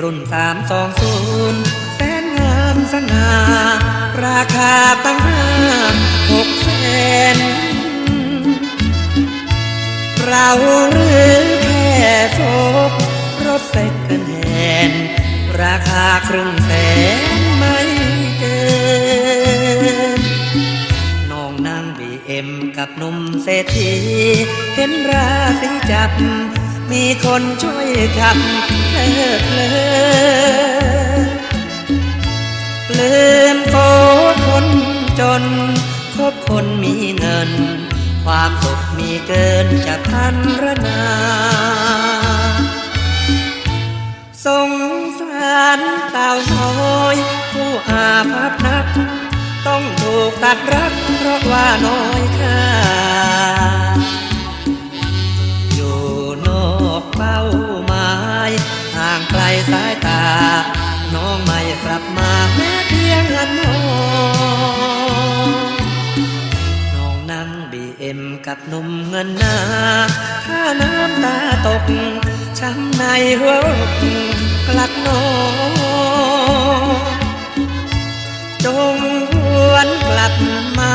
รุ่นสามสองศูนย์แสนงามสง่าราคาตั้งห้าหกแสนเราหรือแค่ศพรถเซ็กกันแทนราคาครึ่งแสนไม่เกินน้องนั่งบีเอ็มกับนุ่มเศรษฐีเห็นราศีจับ มีคนช่วยขับเพลิดเพลินลืมโฟคนจน คบคนมีเงิน ความสุขมีเกินจะพันรนาสงสารเต่าน้อย ผู้อาภัพนัก ต้องถูกตัดรักเพราะว่าน้อยค่า กับหนุ่มเงินนาถ้าน้ำตาตก ช้ำในหัวอกกลัดนอจงหวนกลับมา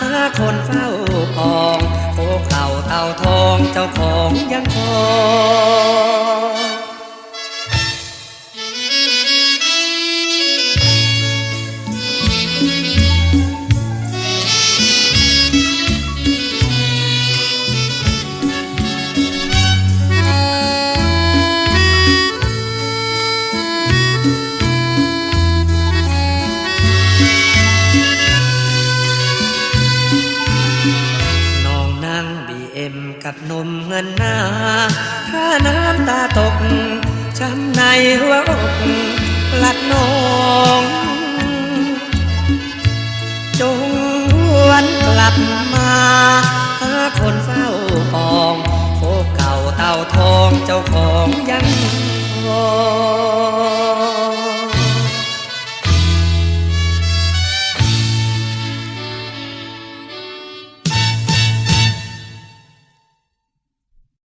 หาคนเฝ้าปองโคเข่าเต่าทองเจ้าของยังคอง เอ็มกับนมเงินหน้า ถ้าน้ำตาตก ช้ำในหัวอกลัดนองจงวนกลับมาหาคนเฝ้าปองโคกเก่าเต่าทองเจ้าของยังคอย